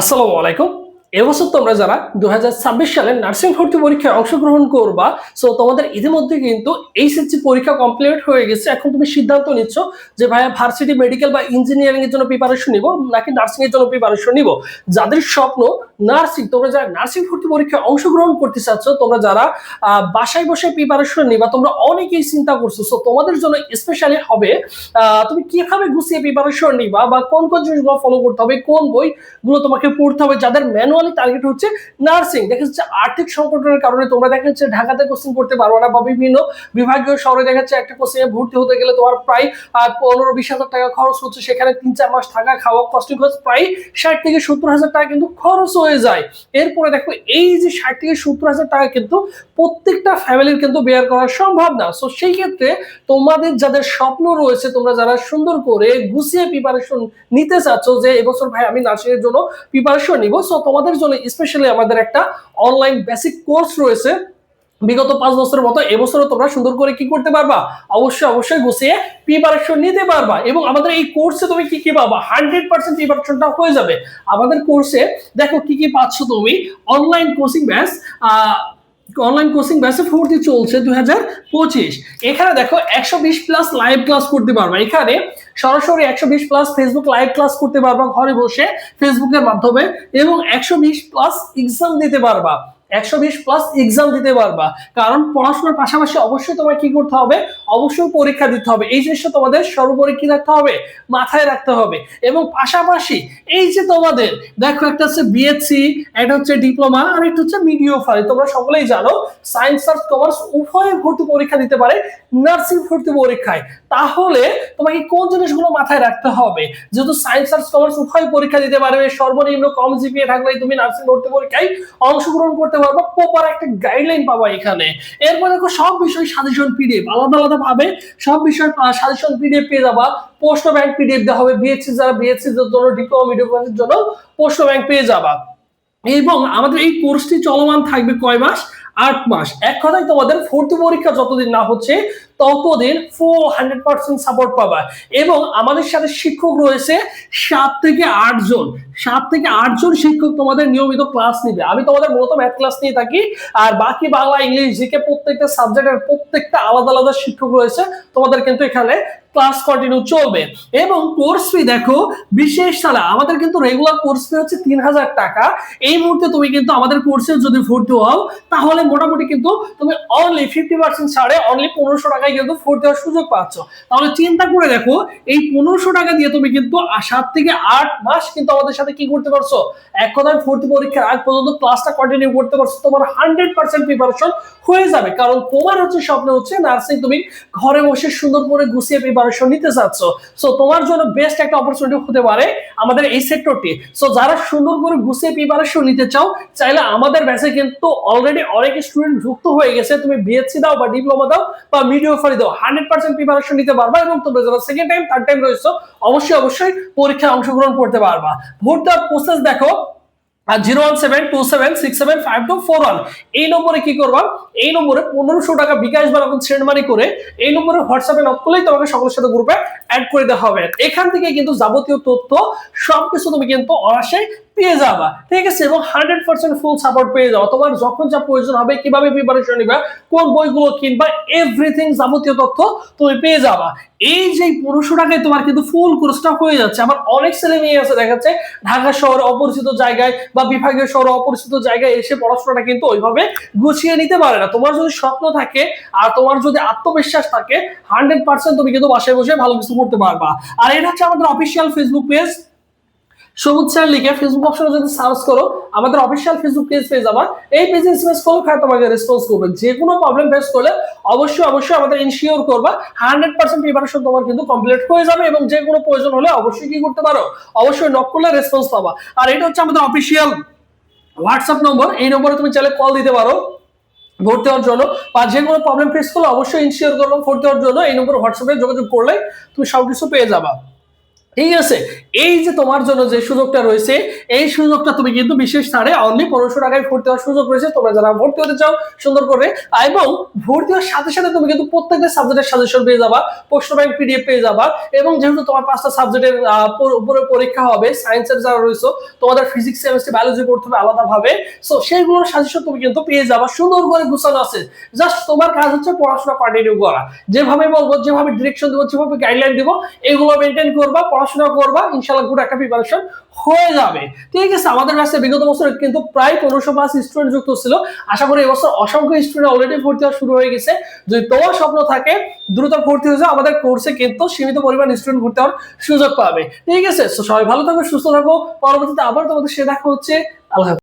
আসসালামু আলাইকুম। এবছর তোমরা যারা দু সালের নার্সিং ভর্তি পরীক্ষায় অংশগ্রহণ করবা সো তোমাদের ইতিমধ্যে কিন্তু এইচএসসি পরীক্ষা কমপ্লিট হয়ে গেছে। এখন তুমি সিদ্ধান্ত নিচ্ছ যে, ভাইয়া ভার্সিটি মেডিকেল বা ইঞ্জিনিয়ারিং এর জন্য প্রিপারেশন নিব নাকি নার্সিং এর জন্য প্রিপারেশন নিব? যাদের স্বপ্ন নার্সিং তোমরা যারা নার্সিং ভর্তি পরীক্ষায় অংশগ্রহণ করতে চাচ্ছ, তোমরা যারা বাসায় বসে প্রিপারেশন নিবা, তোমরা অনেকেই চিন্তা করছ সো তোমাদের জন্য স্পেশালি হবে তুমি কীভাবে গুছিয়ে প্রিপারেশন নিবা বা কোন কোন জিনিসগুলো ফলো করতে হবে, কোন বইগুলো তোমাকে পড়তে হবে? যাদের ম্যানুয়ালি টার্গেট হচ্ছে নার্সিং দেখা যাচ্ছে আর্থিক সংকটের কারণে তোমরা দেখা যাচ্ছে ঢাকাতে কোচিং করতে পারো না বা বিভিন্ন বিভাগীয় শহরে দেখা যাচ্ছে একটা কোচিং এ ভর্তি হতে গেলে তোমার প্রায় পনেরো বিশ হাজার টাকা খরচ হচ্ছে। সেখানে তিন চার মাস থাকা খাওয়া কস্টিং খরচ প্রায় ষাট থেকে সত্তর হাজার টাকা কিন্তু খরচ হয়ে যায়। এরপরে দেখো, এই যে ষাট থেকে সত্তর হাজার টাকা কিন্তু প্রত্যেকটা ফ্যামিলির কিন্তু বেয়ার করা সম্ভব না। সো সেই ক্ষেত্রে তোমাদের যাদের স্বপ্ন রয়েছে, তোমরা যারা সুন্দর করে গুছিয়ে প্রিপারেশন নিতে চাচ্ছ যে এবছর ভাই আমি নার্সিং এর জন্য প্রিপারেশন নিব। সো তোমাদের জন্য স্পেশালি আমাদের একটা অনলাইন বেসিক কোর্স রয়েছে। বিগত পাঁচ বছরের মতো এবছরও তোমরা সুন্দর করে কি করতে পারবা? অবশ্যই অবশ্যই গুছিয়ে প্রিপারেশন নিতে পারবা এবং আমাদের এই কোর্সে তুমি কি কি পাবা? হান্ড্রেড পার্সেন্ট প্রিপারেশনটা হয়ে যাবে। আমাদের কোর্সে দেখো কি কি পাচ্ছ তুমি? Online coaching batch online coaching ব্যাচে ভর্তি চলছে দুই হাজার পঁচিশ। এখানে দেখো একশো বিশ প্লাস লাইভ ক্লাস করতে পারবা। এখানে সরাসরি একশো বিশ প্লাস ফেসবুক লাইভ ক্লাস করতে পারবা, ঘরে বসে ফেসবুকের মাধ্যমে, এবং একশো বিশ প্লাস এক্সাম দিতে পারবা। একশো বিশ প্লাস এক্সাম দিতে পারবা। কারণ পড়াশোনার পাশাপাশি অবশ্যই তোমায় কি করতে হবে? অবশ্যই পরীক্ষা দিতে হবে। এই জিনিসটা তোমাদের সর্বোপরি কি রাখতে হবে? মাথায় রাখতে হবে। এবং পাশাপাশি এই যে তোমাদের, দেখো একটা হচ্ছে বিএসসি একটা হচ্ছে ডিপ্লোমা আর একটা হচ্ছে মিডিও তোমরা সকলেই জানো সায়েন্স আর কমার্স উভয় ভর্তি পরীক্ষা দিতে পারে নার্সিং ভর্তি পরীক্ষায়। তাহলে তোমাকে কোন জিনিসগুলো মাথায় রাখতে হবে? যেহেতু সায়েন্স আর কমার্স উভয় পরীক্ষা দিতে পারবে, সর্বনিম্ন কম জিপিএ থাকলে তুমি নার্সিং ভর্তি পরীক্ষায় অংশগ্রহণ করতে পারবা প্রপার একটা গাইডলাইন পাবা এখানে। এরপরে দেখো, সব বিষয় সাজেশন পিডিএফ আলাদা আলাদা ভাবে সব বিষয় সাজেশন পিডিএফ পেয়ে যাবা। ব্যাংক পিডিএফ দেওয়া হবে বিএসসি যারা বিএসসি জন্য ডিপ্লোমা মিডিয়ার জন্য ব্যাংক পেয়ে যাবা। এবং আমাদের এই কোর্সটি চলমান থাকবে কয় মাস? আট মাস। এক কথায় তোমাদের ভর্তি পরীক্ষা যতদিন না হচ্ছে ততদিন ফুল হান্ড্রেড পার্সেন্ট সাপোর্ট পাবা। এবং আমাদের সাথে শিক্ষক রয়েছে সাত থেকে আট জন। সাত থেকে আট জন শিক্ষক তোমাদের নিয়মিত ক্লাস নিবে। আমি তোমাদের মূলত ম্যাথ ক্লাস নিয়ে থাকি, আর বাকি বাংলা, ইংলিশ জিকে প্রত্যেকটা সাবজেক্টের প্রত্যেকটা আলাদা আলাদা শিক্ষক রয়েছে, তোমাদের কিন্তু এখানে ক্লাস কন্টিনিউ চলবে। এবং কোর্স ফি দেখো, বিশেষ সালা আমাদের কিন্তু রেগুলার কোর্স ফি হচ্ছে তিন হাজার টাকা। এই মুহূর্তে তুমি কিন্তু আমাদের কোর্সে যদি ভর্তি হও, তাহলে মোটামুটি কিন্তু তুমি অনলি ফিফটি পার্সেন্ট ছাড়ে অনলি পনেরোশো টাকায় কিন্তু ভর্তি হওয়ার সুযোগ পাচ্ছ। তাহলে চিন্তা করে দেখো, এই পনেরোশো টাকা দিয়ে তুমি কিন্তু সাত থেকে আট মাস কিন্তু আমাদের সাথে কি করতে পারছ? এক কথায় ভর্তি পরীক্ষার আগ পর্যন্ত ক্লাসটা কন্টিনিউ করতে পারছ। তোমার হান্ড্রেড পার্সেন্ট প্রিপারেশন হয়ে যাবে। কারণ তোমার হচ্ছে স্বপ্ন হচ্ছে নার্সিং তুমি ঘরে বসে সুন্দর করে গুছিয়ে প্রিপারেশন নিতে চাচ্ছ। সো তোমার জন্য বেস্ট একটা অপরচুনিটি হতে পারে আমাদের এই সেক্টরটি সো যারা সুন্দর করে গুছিয়ে প্রিপারেশন নিতে চাও, চাইলে আমাদের ব্যাচে কিন্তু অলরেডি অনেক স্টুডেন্ট যুক্ত হয়ে গেছে। তুমি বিএসসি দাও বা ডিপ্লোমা দাও বা মিডিও ফারি দাও। হান্ড্রেড পার্সেন্ট প্রিপারেশন নিতে পারবা এবং তোমরা যারা সেকেন্ড টাইম থার্ড টাইম রয়েছে, অবশ্যই অবশ্যই পরীক্ষায় অংশগ্রহণ করতে পারবা। ভোট দেওয়ার প্রসেস দেখো zero one seven two seven six seven five two four one এই নম্বরে কি করবা? এই নম্বরে পনেরোশো টাকা বিকাশ বা রকম করে এই নম্বরে হোয়াটসঅ্যাপে নক করলেই তোমাকে সকলের সাথে গ্রুপে অ্যাড করে দেওয়া হবে। এখান থেকে কিন্তু যাবতীয় তথ্য, সবকিছু তুমি কিন্তু অনায়াসে পেয়ে যাবা, ঠিক আছে? এবং হান্ড্রেড পার্সেন্ট ফুল সাপোর্ট পেয়ে যাও তোমার যখন যা প্রয়োজন হবে, কীভাবে প্রিপারেশন নিবা, কোন বইগুলো কিনবা এভরিথিং যাবতীয় তথ্য তুমি পেয়ে যাবা। এই যে পনেরোশো টাকায় তোমার কিন্তু ফুল কোর্সটা হয়ে যাচ্ছে। আমার অনেক ছেলে মেয়ে আছে দেখাচ্ছে ঢাকা শহরে অপরিচিত জায়গায় বা বিভাগীয় শহরে অপরিচিত জায়গায় এসে পড়াশোনাটা কিন্তু ওইভাবে গুছিয়ে নিতে পারে না। তোমার যদি স্বপ্ন থাকে আর তোমার যদি আত্মবিশ্বাস থাকে হান্ড্রেড পার্সেন্ট তুমি কিন্তু বাসায় বসে ভালো কিছু করতে পারবা। আর এটা হচ্ছে আমাদের official Facebook page Sabuj sir লিখে ফেসবুক অপশনে যদি সার্চ করো, আমাদের অফিসিয়াল ফেসবুক পেজ পেয়ে যাবা। এই পেজে এসএমএস করলে খায় তোমাকে রেসপন্স করবে। যে কোনো প্রবলেম ফেস করলে অবশ্যই অবশ্যই আমাদের ইনশিওর করবা। হান্ড্রেড পার্সেন্ট প্রিপারেশন তোমার কিন্তু কমপ্লিট হয়ে যাবে এবং যে কোনো প্রয়োজন হলে অবশ্যই কি করতে পারো? অবশ্যই নক করলে রেসপন্স পাবা। আর এটা হচ্ছে আমাদের অফিসিয়াল হোয়াটসঅ্যাপ নম্বর এই নম্বরে তুমি চাইলে কল দিতে পারো। ভর্তি হওয়ার জন্য বা যে কোনো প্রবলেম ফেস করলে অবশ্যই ইনশিওর করব ভর্তি হওয়ার জন্য। এই নম্বরে হোয়াটসঅ্যাপে যোগাযোগ করলে তুমি সব কিছু পেয়ে যাবা। ঠিক আছে? এই যে তোমার জন্য যে সুযোগটা রয়েছে, এই সুযোগটা তুমি কিন্তু বিশেষ ছাড়ে অনলি পনেরোশো টাকায় ভর্তি হওয়ার সুযোগ রয়েছে। তোমরা যারা ভর্তি হতে চাও, সুন্দর করে, এবং ভর্তি হওয়ার সাথে সাথে তুমি কিন্তু প্রত্যেকটা সাবজেক্টের সাজেশন পেয়ে যাবা, প্রশ্ন ব্যাংক পিডিএফ পেয়ে যাবা, এবং যেহেতু তোমার পাঁচটা সাবজেক্টের উপরে পরীক্ষা হবে সায়েন্সের যারা রয়েছে, তোমাদের ফিজিক্স কেমিস্ট্রি বায়োলজি পড়তে হবে আলাদাভাবে। সো সেইগুলোর সাজেশন তুমি কিন্তু পেয়ে যাবা, সুন্দর করে গুছানো আছে। জাস্ট তোমার কাজ হচ্ছে পড়াশোনা কন্টিনিউ করা। যেভাবে বলব, যেভাবে ডিরেকশন দেবো, যেভাবে গাইডলাইন দিব, এগুলো মেনটেন করবা, পড়াশোনা করবা ইনশাল্লাহ গুড একটা প্রিপারেশন হয়ে যাবে। ঠিক আছে, আমাদের কাছে বিগত বছর কিন্তু প্রায় পনেরোশো প্লাস স্টুডেন্ট যুক্ত ছিল। আশা করি এবছর অসংখ্য স্টুডেন্ট অলরেডি ভর্তি হওয়া শুরু হয়ে গেছে। যদি তোমার স্বপ্ন থাকে দ্রুত ভর্তি হয়ে যাও, আমাদের কোর্সে কিন্তু সীমিত পরিমাণ স্টুডেন্ট ভর্তি হওয়ার সুযোগ পাবে। ঠিক আছে সবাই ভালো থাকো, সুস্থ থাকো। পরবর্তীতে আবার তোমাদের সে দেখা হচ্ছে। আল্লাহ।